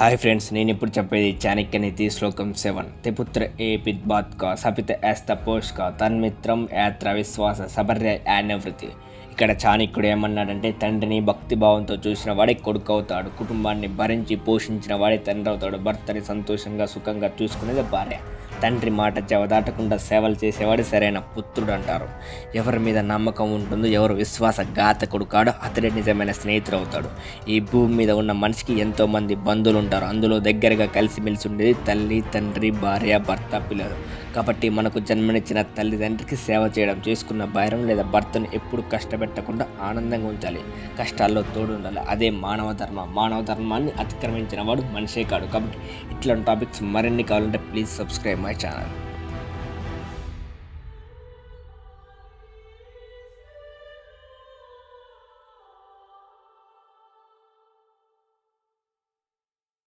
Hi friends నేను ఇప్పుడు చెప్పేది చాణక్య నీతి శ్లోకం సెవెన్. త్రిపుత్ర ఏ పిద్బాత్ కా సపిత యాస్త పోష్క తన్మిత్రం యాత్ర విశ్వాస సబర్య యానవృతి ఇక్కడ చాణక్యుడు ఏమన్నాడంటే తండ్రిని భక్తి భావంతో చూసిన వాడే కొడుకు అవుతాడు. కుటుంబాన్ని భరించి పోషించిన వాడే తండ్రి అవుతాడు. భర్తని సంతోషంగా సుఖంగా చూసుకునేది భార్య. తండ్రి మాట చెవదాటకుండా సేవలు చేసేవాడు సరైన పుత్రుడు అంటారు. ఎవరి మీద నమ్మకం ఉంటుందో ఎవరు విశ్వాస ఘాతకుడు కాడో అతడే నిజమైన స్నేహితుడు అవుతాడు. ఈ భూమి మీద ఉన్న మనిషికి ఎంతో మంది బంధువులు ఉంటారు. అందులో దగ్గరగా కలిసిమెలిసి ఉండేది తల్లి తండ్రి భార్య భర్త పిల్లలు. కాబట్టి మనకు జన్మనిచ్చిన తల్లిదండ్రికి సేవ చేయడం చేసుకున్న భైరం లేదా భర్తను ఎప్పుడు కష్టపెట్టకుండా ఆనందంగా ఉంచాలి. కష్టాల్లో తోడు ఉండాలి అదే మానవ ధర్మం. మానవ ధర్మాన్ని అతిక్రమించిన వాడు మనిషే కాడు. కాబట్టి ఇట్లాంటి టాపిక్స్ మరిన్ని కావాలంటే ప్లీజ్ సబ్స్క్రైబ్ మై ఛానల్.